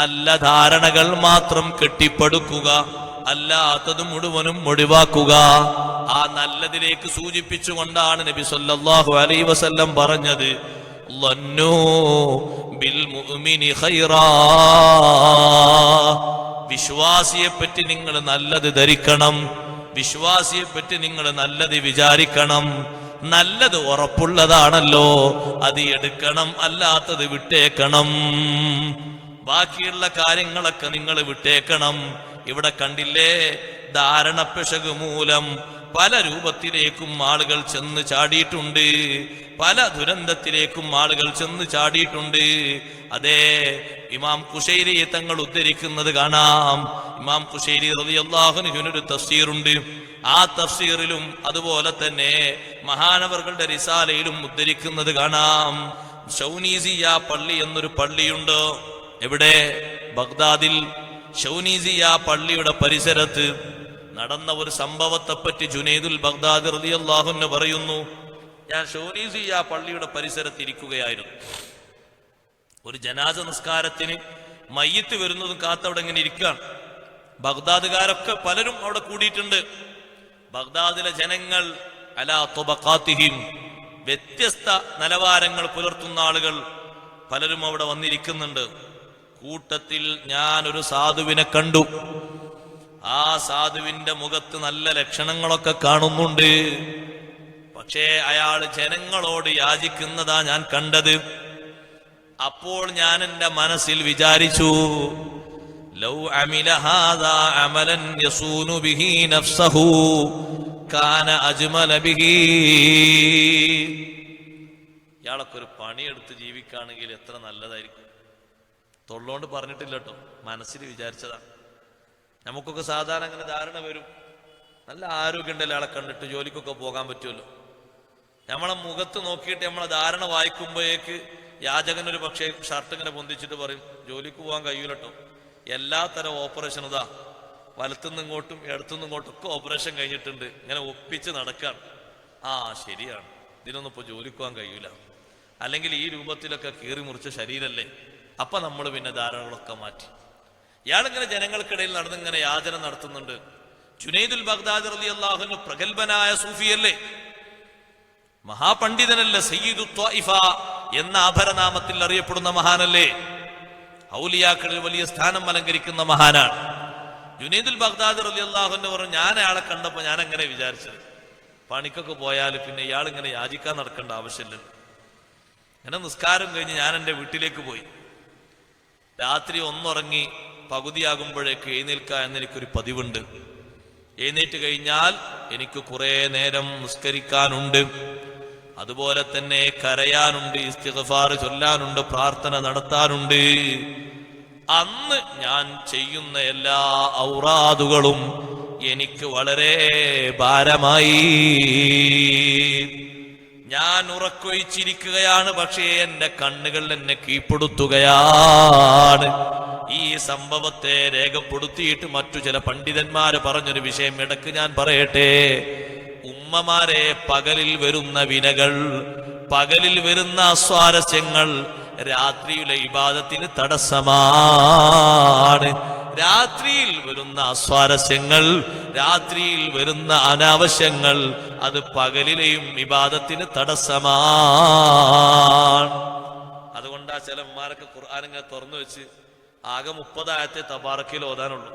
നല്ല ധാരണകൾ മാത്രം കെട്ടിപ്പടുക്കുക അല്ലാത്തത് മുഴുവനും ഒഴിവാക്കുക. ആ നല്ലതിലേക്ക് സൂചിപ്പിച്ചുകൊണ്ടാണ് നബി സല്ലാഹു അലൈ വസല്ലം പറഞ്ഞത്. വിശ്വാസിയെ പറ്റി നിങ്ങൾ നല്ലത് ധരിക്കണം വിശ്വാസിയെ പറ്റി നിങ്ങൾ നല്ലത് വിചാരിക്കണം. നല്ലത് ഉറപ്പുള്ളതാണല്ലോ അത് എടുക്കണം അല്ലാത്തത് വിട്ടേക്കണം. ബാക്കിയുള്ള കാര്യങ്ങളൊക്കെ നിങ്ങൾ വിട്ടേക്കണം. ഇവിടെ കണ്ടില്ലേ? ധാരണപ്പിശക് മൂലം പല രൂപത്തിലേക്കും ആളുകൾ ചെന്ന് ചാടിയിട്ടുണ്ട്. പല ദുരന്തത്തിലേക്കും ആളുകൾ ചെന്ന് ചാടിയിട്ടുണ്ട്. അതെ ഇമാം കുശൈരി തങ്ങൾ ഉദ്ധരിക്കുന്നത് കാണാം. ഇമാം കുശൈരി റളിയല്ലാഹുവിനൊരു തഫ്സീറുണ്ട്. ആ തഫ്സീറിലും അതുപോലെ തന്നെ മഹാനവറുകളുടെ റിസാലയിലും ഉദ്ധരിക്കുന്നത് കാണാം. ഷൗനീസിയ പള്ളി എന്നൊരു പള്ളിയുണ്ട്. എവിടെ ബഗ്ദാദിൽ ഷൗനീസിയ പള്ളിയുടെ പരിസരത്ത് നടന്ന ഒരു സംഭവത്തെപ്പറ്റി ജുനൈദുൽ ബഗ്ദാദ് റളിയല്ലാഹുവിന് പറയുന്നു ഞാൻ ഷൗനീസിയ പള്ളിയുടെ പരിസരത്ത് ഇരിക്കുകയായിരുന്നു. ഒരു ജനാസ നിസ്കാരത്തിന് മയ്യത്ത് വരുന്നതും കാത്തവിടെ ഇങ്ങനെ ഇരിക്കുകയാണ് ബഗ്ദാദുകാരൊക്കെ പലരും അവിടെ കൂടിയിട്ടുണ്ട്. ബഗ്ദാദിലെ ജനങ്ങൾ അലാ വ്യത്യസ്ത നിലവാരങ്ങൾ പുലർത്തുന്ന ആളുകൾ പലരും അവിടെ വന്നിരിക്കുന്നുണ്ട്. കൂട്ടത്തിൽ ഞാൻ ഒരു സാധുവിനെ കണ്ടു. ആ സാധുവിന്റെ മുഖത്ത് നല്ല ലക്ഷണങ്ങളൊക്കെ കാണുന്നുണ്ട്. പക്ഷേ അയാൾ ജനങ്ങളോട് യാചിക്കുന്നതാ ഞാൻ കണ്ടത്. അപ്പോൾ ഞാൻ എന്റെ മനസ്സിൽ വിചാരിച്ചു ലൗ അമില അമലൻ യസൂനു ബിഹി നഫ്സഹു കാന അജ്മല ബിഹി. ഇയാളൊക്കെ ഒരു പണിയെടുത്ത് ജീവിക്കുകയാണെങ്കിൽ എത്ര നല്ലതായിരിക്കും. തൊള്ളോണ്ട് പറഞ്ഞിട്ടില്ല കേട്ടോ മനസ്സിൽ വിചാരിച്ചതാണ് നമുക്കൊക്കെ സാധാരണ അങ്ങനെ ധാരണ വരും. നല്ല ആരോഗ്യമുണ്ടല്ലോ ആളെ കണ്ടിട്ട് ജോലിക്കൊക്കെ പോകാൻ പറ്റുമല്ലോ. നമ്മളെ മുഖത്ത് നോക്കിയിട്ട് നമ്മളെ ധാരണ വായിക്കുമ്പോഴേക്ക് യാചകനൊരു പക്ഷേ ഷർട്ട് ഇങ്ങനെ പൊന്തിച്ചിട്ട് പറയും ജോലിക്ക് പോകാൻ കഴിയൂലട്ടോ. എല്ലാ തരം ഓപ്പറേഷൻ ഇതാ. വലത്തുനിന്ന് ഇങ്ങോട്ടും ഇടത്തുനിന്ന് ഇങ്ങോട്ടും ഒക്കെ ഓപ്പറേഷൻ കഴിഞ്ഞിട്ടുണ്ട്. ഇങ്ങനെ ഒപ്പിച്ച് നടക്കാണ്. ആ ശരിയാണ്. ഇതിനൊന്നും ഇപ്പോൾ ജോലിക്ക് പോകാൻ കഴിയൂല. അല്ലെങ്കിൽ ഈ രൂപത്തിലൊക്കെ കീറി മുറിച്ച ശരീരല്ലേ? അപ്പൊ നമ്മൾ പിന്നെ ധാരണകളൊക്കെ മാറ്റി. ഇയാളിങ്ങനെ ജനങ്ങൾക്കിടയിൽ നടന്നിങ്ങനെ യാചന നടത്തുന്നുണ്ട്. ജുനൈദുൽ ബഗ്ദാദ് അലി അള്ളാഹുന് പ്രഗത്ഭനായ സൂഫിയല്ലേ? മഹാപണ്ഡിതനല്ലേ സയ്യിദു ത്വായിഫ എന്ന ആഭരനാമത്തിൽ അറിയപ്പെടുന്ന മഹാനല്ലേ? ഔലിയാക്കളിൽ വലിയ സ്ഥാനം അലങ്കരിക്കുന്ന മഹാനാണ്. ജുനൈദുൽ ബഗ്ദാദ് അലി അള്ളാഹുന്ന് പറഞ്ഞു ഞാൻ അയാളെ കണ്ടപ്പോ ഞാൻ അങ്ങനെ വിചാരിച്ചത്. പണിക്കൊക്കെ പോയാൽ പിന്നെ ഇയാൾ ഇങ്ങനെ യാചിക്കാൻ നടക്കേണ്ട ആവശ്യമില്ല അങ്ങനെ നിസ്കാരം കഴിഞ്ഞ് ഞാൻ എന്റെ വീട്ടിലേക്ക് പോയി. രാത്രി ഒന്നുറങ്ങി പകുതിയാകുമ്പോഴേക്ക് എഴുന്നേൽക്കുക എന്നെനിക്കൊരു പതിവുണ്ട്. എഴുന്നേറ്റ് കഴിഞ്ഞാൽ എനിക്ക് കുറെ നേരം നിസ്കരിക്കാനുണ്ട്. അതുപോലെ തന്നെ കരയാനുണ്ട് ഇസ്തിഗ്ഫാർ ചൊല്ലാനുണ്ട് പ്രാർത്ഥന നടത്താനുണ്ട്. അന്ന് ഞാൻ ചെയ്യുന്ന എല്ലാ ഔറാദുകളും എനിക്ക് വളരെ ഭാരമായി. ഞാൻ ഉറക്കൊഴിച്ചിരിക്കുകയാണ് പക്ഷേ എന്റെ കണ്ണുകൾ എന്നെ കീഴ്പ്പെടുത്തുകയാണ്. ഈ സംഭവത്തെ രേഖപ്പെടുത്തിയിട്ട് മറ്റു ചില പണ്ഡിതന്മാര് പറഞ്ഞൊരു വിഷയം ഇടയ്ക്ക് ഞാൻ പറയട്ടെ. ഉമ്മമാരെ പകലിൽ വരുന്ന വിനകൾ പകലിൽ വരുന്ന അസ്വാരസ്യങ്ങൾ രാത്രിയിലെ ഇബാദത്തിന് തടസ്സമാണ്. രാത്രിയിൽ വരുന്ന അസ്വാരസ്യങ്ങൾ രാത്രിയിൽ വരുന്ന അനാവശ്യങ്ങൾ അത് പകലിലെയും വിവാദത്തിന് തടസ്സമാണ്. അതുകൊണ്ടാ ചില ഉമ്മാരൊക്കെ ഖുർആാനിങ്ങനെ തുറന്നു വെച്ച് ആകെ മുപ്പതായത്തെ തബാറക്കിൽ ഓതാനുള്ളൂ.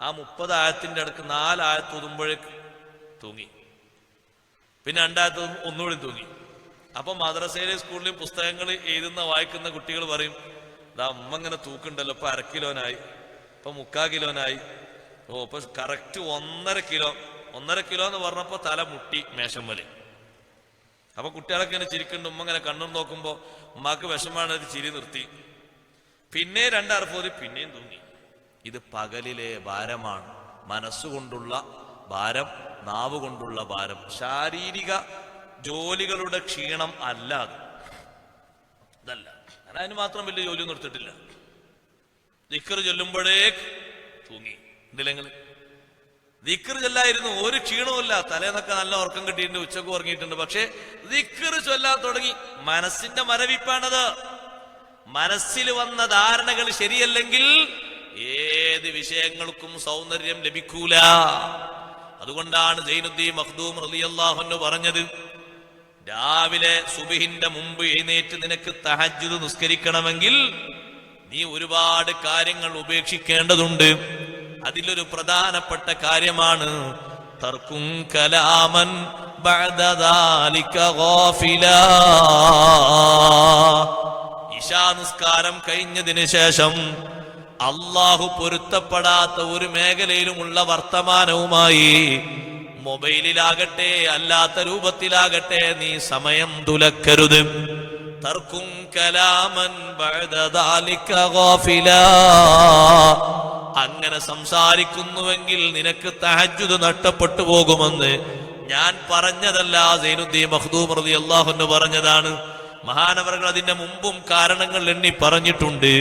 ആ മുപ്പതായത്തിന്റെ അടുക്ക് നാലായത്ത് ഓതുമ്പോഴേക്ക് തൂങ്ങി. പിന്നെ രണ്ടായത്ത് ഒന്നുകൂടി തൂങ്ങി. അപ്പൊ മദ്രസയിലെ സ്കൂളിലെയും പുസ്തകങ്ങൾ എഴുതുന്ന വായിക്കുന്ന കുട്ടികൾ പറയും ദാ അമ്മ ഇങ്ങനെ തൂക്കുണ്ടല്ലോ ഇപ്പൊ അര കിലോനായി ഇപ്പൊ മുക്കാ കിലോനായി. ഓ ഇപ്പൊ കറക്റ്റ് ഒന്നര കിലോ. ഒന്നര കിലോ എന്ന് പറഞ്ഞപ്പോ തല മുട്ടി മേശം വലി അപ്പൊ കുട്ടികളൊക്കെ ഇങ്ങനെ ചിരിക്കുന്നുണ്ട് ഉമ്മ ഇങ്ങനെ കണ്ണും നോക്കുമ്പോ ഉമ്മാക്ക് വിഷമാണ് ചിരി നിർത്തി. പിന്നെ രണ്ടറപ്പോതി പിന്നെയും തൂങ്ങി. ഇത് പകലിലെ ഭാരമാണ്. മനസ്സുകൊണ്ടുള്ള ഭാരം നാവ് കൊണ്ടുള്ള ഭാരം. ശാരീരിക ജോലികളുടെ ക്ഷീണം അല്ല അത്. ഇതല്ല ഞാൻ അതിന് മാത്രം വലിയ ജോലിയൊന്നും നിർത്തിയിട്ടില്ല ദിക്കർ ചൊല്ലുമ്പോഴേ തൂങ്ങി. എന്തില്ലെങ്കിൽ ദിക്കർ ചൊല്ലായിരുന്നു ഒരു ക്ഷീണവുമില്ല തലേന്നൊക്കെ നല്ല ഉറക്കം കിട്ടിയിട്ടുണ്ട് ഉച്ചയ്ക്ക് ഉറങ്ങിയിട്ടുണ്ട്. പക്ഷേ ദിക്കർ ചൊല്ലാൻ തുടങ്ങി. മനസ്സിന്റെ മരവിപ്പാണത്. മനസ്സിൽ വന്ന ധാരണകൾ ശരിയല്ലെങ്കിൽ ഏത് വിഷയങ്ങൾക്കും സൗന്ദര്യം ലഭിക്കൂല. അതുകൊണ്ടാണ് ജൈനുദ്ദീൻ മഖ്ദൂം റലിയല്ലാഹുന്നു പറഞ്ഞത് രാവിലെ സുബിഹിന്റെ മുമ്പ് എഴുന്നേറ്റ് നിനക്ക് തഹജ്ജുദ് നിസ്കരിക്കണമെങ്കിൽ നീ ഒരുപാട് കാര്യങ്ങൾ ഉപേക്ഷിക്കേണ്ടതുണ്ട്. അതിലൊരു പ്രധാനപ്പെട്ട കാര്യമാണ്. തർക്കും കലാമൻ ഇശാനുസ്കാരം കഴിഞ്ഞതിന് ശേഷം അള്ളാഹു പൊരുത്തപ്പെടാത്ത ഒരു മേഖലയിലുമുള്ള വർത്തമാനവുമായി മൊബൈലിലാകട്ടെ അല്ലാത്ത രൂപത്തിലാകട്ടെ നീ സമയം തുലക്കരുത്. തർക്കും കലാമൻ ബഅദ ദാലിക غافلا അങ്ങനെ സംസാരിക്കുന്നുവെങ്കിൽ നിനക്ക് തഹജുദ് നഷ്ടപ്പെട്ടു പോകുമെന്ന് ഞാൻ പറഞ്ഞതല്ല സൈനുദ്ദീൻ മഖ്ദൂം റളിയല്ലാഹു അള്ളാഹുന്ന് പറഞ്ഞതാണ്. മഹാനവറുകൾ അതിന്റെ മുമ്പും കാരണങ്ങൾ എണ്ണി പറഞ്ഞിട്ടുണ്ട്.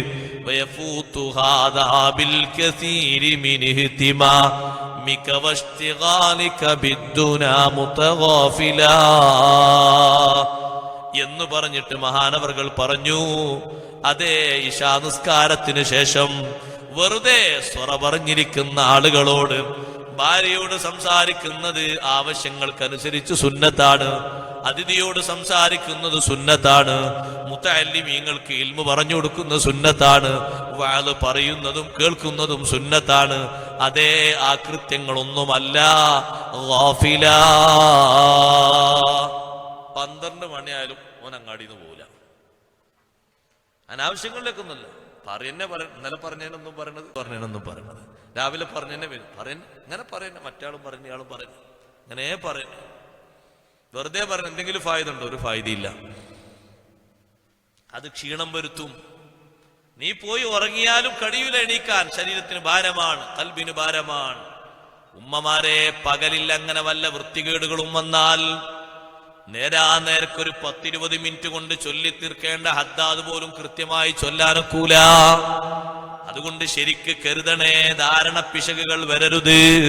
മുതഗാഫിലാ. എന്ന് പറഞ്ഞിട്ട് മഹാനവറുകൾ പറഞ്ഞു അതേ ഇശാ നിസ്കാരത്തിന് ശേഷം വെറുതെ സ്വറ പറഞ്ഞിരിക്കുന്ന ആളുകളോട് ഭാര്യയോട് സംസാരിക്കുന്നത് ആവശ്യങ്ങൾക്കനുസരിച്ച് സുന്നത്താണ് അതിഥിയോട് സംസാരിക്കുന്നത് സുന്നത്താണ് മുത്തല്ലിമീങ്ങൾക്ക് ഇൽമു പറഞ്ഞു കൊടുക്കുന്ന സുന്നത്താണ് വാൾ പറയുന്നതും കേൾക്കുന്നതും സുന്നത്താണ് അതേ ആ കൃത്യങ്ങളൊന്നുമല്ല ഗാഫിലാ. പന്ത്രണ്ട് മണിയായാലും ഓൻ അങ്ങാടിന്ന് പോവില്ല. അനാവശ്യങ്ങളിലേക്കൊന്നുമല്ല. പറയുന്നെ പറ ഇന്നലെ പറഞ്ഞതിനൊന്നും പറയണത് പറഞ്ഞതിനൊന്നും പറയണത്. രാവിലെ പറഞ്ഞതന്നെ വരും. പറയുന്ന ഇങ്ങനെ പറയുന്ന. മറ്റാളും പറയുന്ന ഇയാളും പറയുന്നു. ഇങ്ങനെ പറയുന്നു. വെറുതെ പറഞ്ഞു എന്തെങ്കിലും ഫായത ഉണ്ടോ ഒരു ഫായതയില്ല അത് ക്ഷീണം വരുത്തും. നീ പോയി ഉറങ്ങിയാലും കഴിയൂല എണീക്കാൻ ശരീരത്തിന് ഭാരമാണ് കൽബിന് ഭാരമാണ്. ഉമ്മമാരെ പകലിൽ അങ്ങനെ വല്ല വൃത്തികേടുകളും വന്നാൽ നേരാ നേരക്കൊരു പത്തിരുപത് മിനിറ്റ് കൊണ്ട് ചൊല്ലി തീർക്കേണ്ട ഹദ്ദാദ് പോലും കൃത്യമായി ചൊല്ലാനൊക്കൂല അതുകൊണ്ട് ശരിക്ക് കരുതണേ ധാരണ പിശകുകൾ വരരുത്.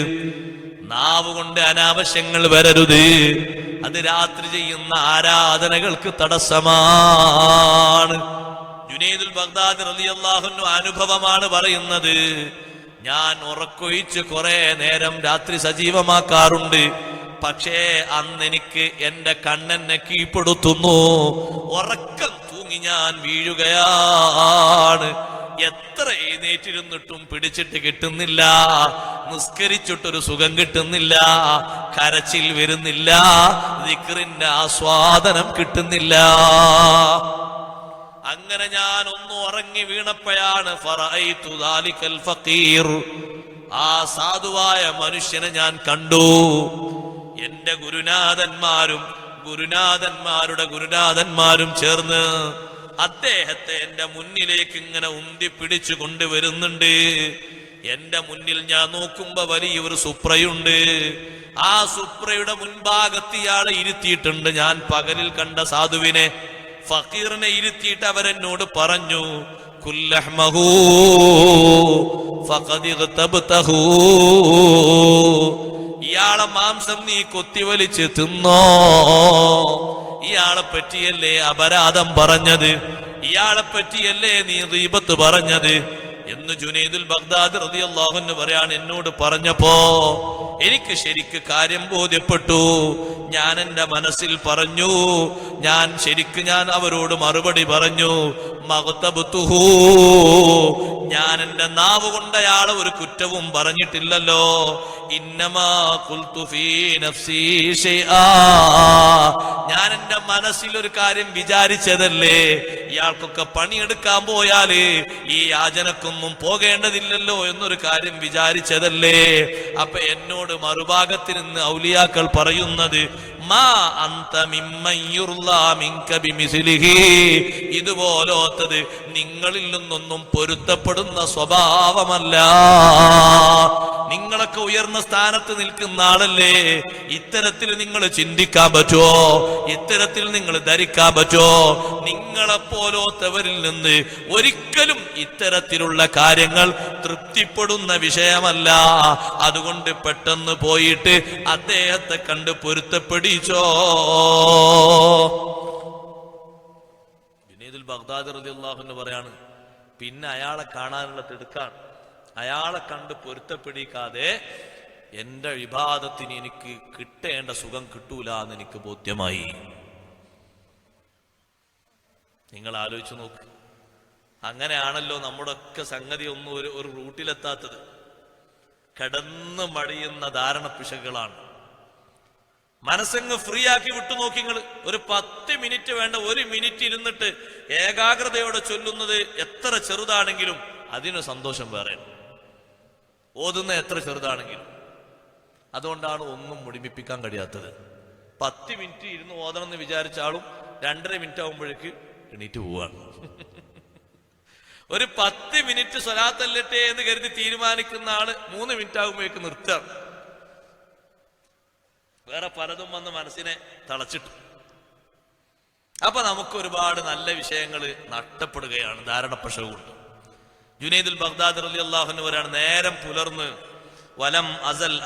നാവ് കൊണ്ട് അനാവശ്യങ്ങൾ വരരുത്. അത് രാത്രി ചെയ്യുന്ന ആരാധനകൾക്ക് തടസ്സമാണ്. ജുനൈദുൽ ബഗ്ദാദി റളിയല്ലാഹുവിന്റെ അനുഭവമാണ് പറയുന്നത്. ഞാൻ ഉറക്കൊഴിച്ച് കുറെ നേരം രാത്രി സജീവമാക്കാറുണ്ട്. പക്ഷേ അന്ന് എനിക്ക് എന്റെ കണ്ണെന്നെ കീഴ്പ്പെടുത്തുന്നു. ഉറക്കം തൂങ്ങി ഞാൻ വീഴുകയാണ്. എത്ര എഴുന്നേറ്റിരുന്നിട്ടും പിടിച്ചിട്ട് കിട്ടുന്നില്ല. നിസ്കരിച്ചിട്ടൊരു സുഖം കിട്ടുന്നില്ല. കരച്ചിൽ വരുന്നില്ല. ദിക്റിന്റെ ആസ്വാദനം കിട്ടുന്നില്ല. അങ്ങനെ ഞാൻ ഒന്ന് ഉറങ്ങി വീണപ്പോഴാണ് ആ സാധുവായ മനുഷ്യനെ ഞാൻ കണ്ടു. എന്റെ ഗുരുനാഥന്മാരും ഗുരുനാഥന്മാരുടെ ഗുരുനാഥന്മാരും ചേർന്ന് അദ്ദേഹത്തെ എന്റെ മുന്നിലേക്ക് ഇങ്ങനെ ഉന്തി പിടിച്ചു കൊണ്ടുവരുന്നുണ്ട് എന്റെ മുന്നിൽ ഞാൻ നോക്കുമ്പോ വലിയൊരു സുപ്രയുണ്ട് ആ സുപ്രയുടെ മുൻഭാഗത്ത് ഇയാളെ ഇരുത്തിയിട്ടുണ്ട് ഞാൻ പകലിൽ കണ്ട സാധുവിനെ ഫക്കീറിനെ ഇരുത്തിയിട്ട് അവരെന്നോട് പറഞ്ഞു കുല്ലഹ്മഹൂ. ഇയാളെ മാംസം നീ കൊത്തിവലിച്ച് തിന്നോ? ഇയാളെ പറ്റിയല്ലേ അപരാധം പറഞ്ഞത്? ഇയാളെ പറ്റിയല്ലേ നീ റീപത്ത് പറഞ്ഞത്? എന്ന് ജുനൈദുൽ ബഗ്ദാദ് റളിയല്ലാഹു അൻഹു പറയാൻ എന്നോട് പറഞ്ഞപ്പോ എനിക്ക് ശരിക്ക് കാര്യം ബോധ്യപ്പെട്ടു ഞാൻ എന്റെ മനസ്സിൽ പറഞ്ഞു ഞാൻ ശരിക്ക് ഞാൻ അവരോട് മറുപടി പറഞ്ഞു മകത്തബുത്തുഹൂ ഞാൻ എന്റെ നാവ് കൊണ്ട് അയാളെ ഒരു കുറ്റവും പറഞ്ഞിട്ടില്ലല്ലോ ഇന്നമാ ഖുൽതു ഫീ നഫ്സീ ശൈആ. ഞാൻ മനസ്സിലൊരു കാര്യം വിചാരിച്ചതല്ലേ? ഇയാൾക്കൊക്കെ പണിയെടുക്കാൻ പോയാൽ ഈ യാചനക്കൊന്നും പോകേണ്ടതില്ലല്ലോ എന്നൊരു കാര്യം വിചാരിച്ചതല്ലേ? അപ്പൊ എന്നോട് മറുഭാഗത്തിൽ നിന്ന് ഔലിയാക്കൾ പറയുന്നത് മാ. ഇതുപോലോത്തത് നിങ്ങളിൽ നിന്നൊന്നും പൊരുത്തപ്പെടുന്ന സ്വഭാവമല്ല. ഉയർന്ന സ്ഥാനത്ത് നിൽക്കുന്ന ആളല്ലേ? ഇത്തരത്തിൽ നിങ്ങൾ ചിന്തിക്കാൻ പറ്റുമോ? ഇത്തരത്തിൽ നിങ്ങൾ ധരിക്കാൻ പറ്റുമോ? നിങ്ങളെ പോലോത്തവരിൽ നിന്ന് ഒരിക്കലും ഇത്തരത്തിലുള്ള കാര്യങ്ങൾ തൃപ്തിപ്പെടുന്ന വിഷയമല്ല. അതുകൊണ്ട് പെട്ടെന്ന് പോയിട്ട് അദ്ദേഹത്തെ കണ്ട് പൊരുത്തപ്പെടിച്ചോ? ബഗ്ദാദ് പറയാണ് പിന്നെ അയാളെ കാണാനുള്ള തിടുക്കാണ്. അയാളെ കണ്ട് പൊരുത്തപ്പെടിക്കാതെ എന്റെ വിവാദത്തിന് എനിക്ക് കിട്ടേണ്ട സുഖം കിട്ടൂല എന്ന് എനിക്ക് ബോധ്യമായി. നിങ്ങൾ ആലോചിച്ചു നോക്ക്. അങ്ങനെയാണല്ലോ നമ്മുടെ ഒക്കെ സംഗതി ഒന്നും ഒരു ഒരു റൂട്ടിലെത്താത്തത്. കിടന്ന് മടിയുന്ന ധാരണ പിശകുകളാണ്. മനസ്സങ്ങ് ഫ്രീ ആക്കി വിട്ടു നോക്കി നിങ്ങൾ ഒരു പത്ത് മിനിറ്റ് വേണ്ട ഒരു മിനിറ്റ് ഇരുന്നിട്ട് ഏകാഗ്രതയോടെ ചൊല്ലുന്നത് എത്ര ചെറുതാണെങ്കിലും അതിന് സന്തോഷം വേറെ. ഓതുന്ന എത്ര ചെറുതാണെങ്കിലും. അതുകൊണ്ടാണ് ഒന്നും മുടിമിപ്പിക്കാൻ കഴിയാത്തത്. പത്ത് മിനിറ്റ് ഇരുന്ന് ഓതണം എന്ന് വിചാരിച്ച ആളും രണ്ടര മിനിറ്റ് ആകുമ്പോഴേക്ക് എണീറ്റ് പോവാണ്. ഒരു പത്ത് മിനിറ്റ് സ്വലാത്തല്ലട്ടെ എന്ന് കരുതി തീരുമാനിക്കുന്ന ആൾ മൂന്ന് മിനിറ്റ് ആകുമ്പോഴേക്ക് നിർത്തുകയാണ് വേറെ പലതും വന്ന് മനസ്സിനെ തളച്ചിട്ടു. അപ്പൊ നമുക്ക് ഒരുപാട് നല്ല വിഷയങ്ങൾ നഷ്ടപ്പെടുകയാണ്. ധാരണ കൊണ്ട് ജുനൈദുൽ ബഗ്ദാദ് അലി അള്ളാഹുന് വരാണ് നേരം പുലർന്ന് വലം അസൽ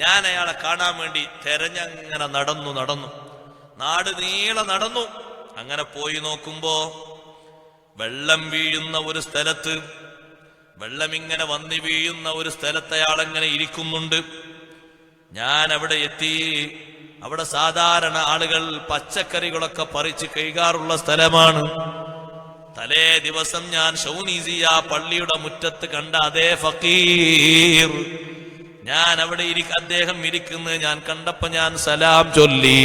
ഞാൻ അയാളെ കാണാൻ വേണ്ടി തെരഞ്ഞങ്ങനെ നടന്നു നടന്നു. നാട് നീളെ നടന്നു. അങ്ങനെ പോയി നോക്കുമ്പോ വെള്ളം വീഴുന്ന ഒരു സ്ഥലത്ത് വെള്ളം ഇങ്ങനെ വന്നി വീഴുന്ന ഒരു സ്ഥലത്ത് അയാളെങ്ങനെ ഇരിക്കുന്നുണ്ട്. ഞാൻ അവിടെ എത്തി. അവിടെ സാധാരണ ആളുകൾ പച്ചക്കറികളൊക്കെ പറിച്ച് കൈകാറുള്ള സ്ഥലമാണ്. തലേ ദിവസം ഞാൻ ഷൗനീസിയ പള്ളിയുടെ മുറ്റത്ത് കണ്ട അതേ ഫക്കീർ. ഞാൻ അവിടെ ഇരിക്ക അദ്ദേഹം ഇരിക്കുന്നത് ഞാൻ കണ്ടപ്പോ ഞാൻ സലാം ചൊല്ലി.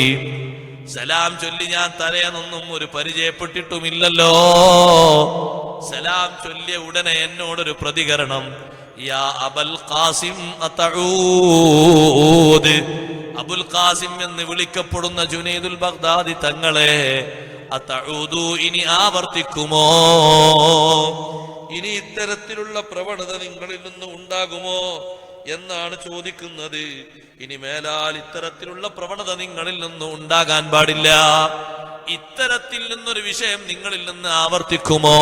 സലാം ചൊല്ലി ഞാൻ തലേന്നൊന്നും ഒരു പരിചയപ്പെട്ടിട്ടുമില്ലല്ലോ. സലാം ചൊല്ലിയ ഉടനെ എന്നോടൊരു പ്രതികരണം. യാ അബൽ ഖാസിം അബുൽ ഖാസിം എന്ന് വിളിക്കപ്പെടുന്ന ജുനൈദുൽ ബഗ്ദാദി തങ്ങളെ ഇനി ആവർത്തിക്കുമോ? ഇനി ഇത്തരത്തിലുള്ള പ്രവണത നിങ്ങളിൽ നിന്ന് ഉണ്ടാകുമോ എന്നാണ് ചോദിക്കുന്നത്. ഇനി മേലാൽ ഇത്തരത്തിലുള്ള പ്രവണത നിങ്ങളിൽ നിന്ന് ഉണ്ടാകാൻ പാടില്ല. ഇത്തരത്തിൽ നിന്നൊരു വിഷയം നിങ്ങളിൽ നിന്ന് ആവർത്തിക്കുമോ?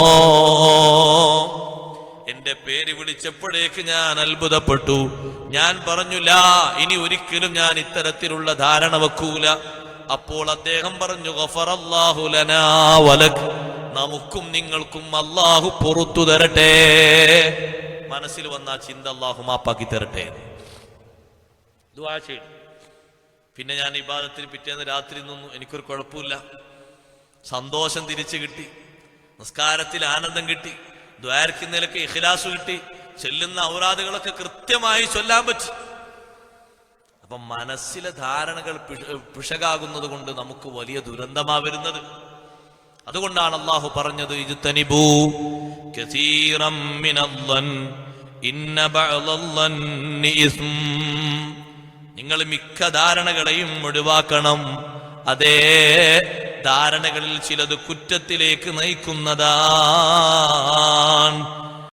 എന്റെ പേര് വിളിച്ചപ്പോഴേക്ക് ഞാൻ അത്ഭുതപ്പെട്ടു. ഞാൻ പറഞ്ഞില്ല ഇനി ഒരിക്കലും ഞാൻ ഇത്തരത്തിലുള്ള ധാരണ വെക്കൂല. അപ്പോൾ അദ്ദേഹം പറഞ്ഞു. നമുക്കും നിങ്ങൾക്കും അള്ളാഹു പുറത്തു തരട്ടെ. മനസ്സിൽ വന്ന ചിന്ത അള്ളാഹു മാപ്പാക്കി തരട്ടെ പിന്നെ ഞാൻ ഇബാദത്തിന് പിറ്റേന്ന് രാത്രി നിന്നു. എനിക്കൊരു കുഴപ്പമില്ല. സന്തോഷം തിരിച്ചു കിട്ടി. നിസ്കാരത്തിൽ ആനന്ദം കിട്ടി. ദ്വാരക്കുന്നതിലൊക്കെ ഇഖ്ലാസ് കിട്ടി. ചെല്ലുന്ന ഔറാദുകളൊക്കെ കൃത്യമായി ചൊല്ലാൻ പറ്റി. അപ്പൊ മനസ്സിലെ ധാരണകൾ പിഷകാകുന്നത് കൊണ്ട് നമുക്ക് വലിയ ദുരന്തമാ വരുന്നത്. അതുകൊണ്ടാണ് അള്ളാഹു പറഞ്ഞത് ഇസ്ം. നിങ്ങൾ മിക്ക ധാരണകളെയും ഒഴിവാക്കണം. അതേ ധാരണകളിൽ ചിലത് കുറ്റത്തിലേക്ക് നയിക്കുന്നതാണ്.